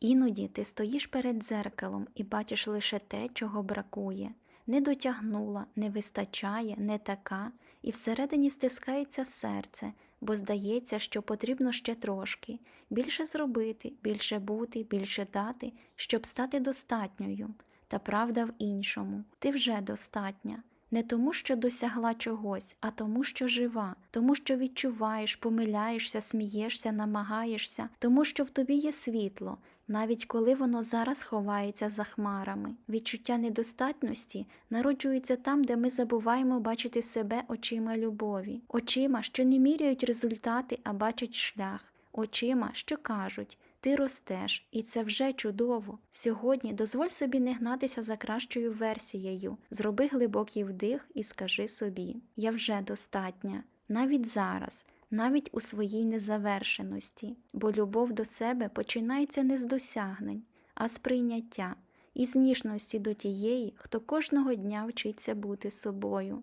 Іноді ти стоїш перед дзеркалом і бачиш лише те, чого бракує. Не дотягнула, не вистачає, не така, і всередині стискається серце, бо здається, що потрібно ще трошки більше зробити, більше бути, більше дати, щоб стати достатньою. Та правда в іншому ти вже достатня. Не тому, що досягла чогось, а тому, що жива, тому, що відчуваєш, помиляєшся, смієшся, намагаєшся, тому, що в тобі є світло, навіть коли воно зараз ховається за хмарами. Відчуття недостатності народжується там, де ми забуваємо бачити себе очима любові, очима, що не міряють результати, а бачать шлях, очима, що кажуть. Ти ростеш, і це вже чудово. Сьогодні дозволь собі не гнатися за кращою версією. Зроби глибокий вдих і скажи собі: я вже достатня, навіть зараз, навіть у своїй незавершеності, бо любов до себе починається не з досягнень, а з прийняття і з ніжності до тієї, хто кожного дня вчиться бути собою.